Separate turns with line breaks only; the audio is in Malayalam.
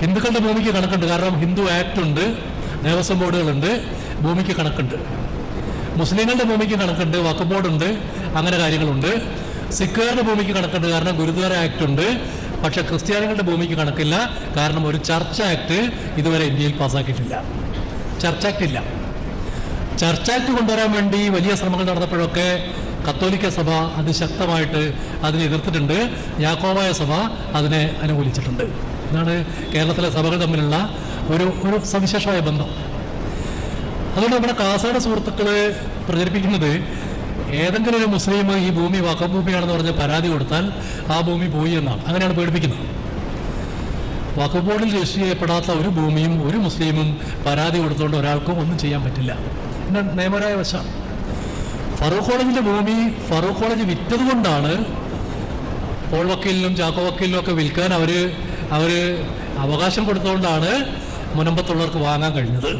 ഹിന്ദുക്കളുടെ ഭൂമിക്ക് കണക്കുണ്ട്. കാരണം ഹിന്ദു ആക്ട് ഉണ്ട് ദേവസ്വം ബോർഡുകളുണ്ട് ഭൂമിക്ക് കണക്കുണ്ട്. മുസ്ലിങ്ങളുടെ ഭൂമിക്ക് കണക്കുണ്ട് വഖഫ് ബോർഡുണ്ട് അങ്ങനെ കാര്യങ്ങളുണ്ട്. സിഖുകാരുടെ ഭൂമിക്ക് കണക്കുണ്ട് കാരണം ഗുരുദ്വാര ആക്ട് ഉണ്ട്. പക്ഷെ ക്രിസ്ത്യാനികളുടെ ഭൂമിക്ക് കണക്കില്ല. കാരണം ഒരു ചർച്ച് ആക്ട് ഇതുവരെ ഇന്ത്യയിൽ പാസ്സാക്കിയിട്ടില്ല. ചർച്ച് ആക്ട് ഇല്ല. ചർച്ച് ആക്ട് കൊണ്ടുവരാൻ വേണ്ടി വലിയ ശ്രമങ്ങൾ നടന്നപ്പോഴൊക്കെ കത്തോലിക്ക സഭ അതിശക്തമായിട്ട് അതിനെ എതിർത്തിട്ടുണ്ട്. യാക്കോബായ സഭ അതിനെ അനുകൂലിച്ചിട്ടുണ്ട്. ഇതാണ് കേരളത്തിലെ സഭകൾ തമ്മിലുള്ള ഒരു ഒരു സവിശേഷമായ ബന്ധം. അതുകൊണ്ട് നമ്മുടെ കാസർഗോഡ് സുഹൃത്തുക്കൾ പ്രചരിപ്പിക്കുന്നത് ഏതെങ്കിലും ഒരു മുസ്ലിം ഈ ഭൂമി വഖഫ് ഭൂമിയാണെന്ന് പറഞ്ഞ് പരാതി കൊടുത്താൽ ആ ഭൂമി പോയി എന്നാണ്. അങ്ങനെയാണ് പേടിപ്പിക്കുന്നത്. വഖഫ് ബോർഡിൽ രജിസ്റ്റർ ചെയ്യപ്പെടാത്ത ഒരു ഭൂമിയും ഒരു മുസ്ലിമും പരാതി കൊടുത്തുകൊണ്ട് ഒരാൾക്കും ഒന്നും ചെയ്യാൻ പറ്റില്ല. പിന്നെ നിയമപരമായ വശമാണ്. ഫറൂഖ് കോളേജിന്റെ ഭൂമി ഫറൂഖ് കോളേജ് വിറ്റത് കൊണ്ടാണ് പോൾ വക്കീലിനും ചാക്കോ വക്കീലിനും ഒക്കെ വിൽക്കാൻ അവർ അവർ അവകാശം കൊടുത്തുകൊണ്ടാണ് മുനമ്പത്തുള്ളവർക്ക് വാങ്ങാൻ കഴിഞ്ഞത്.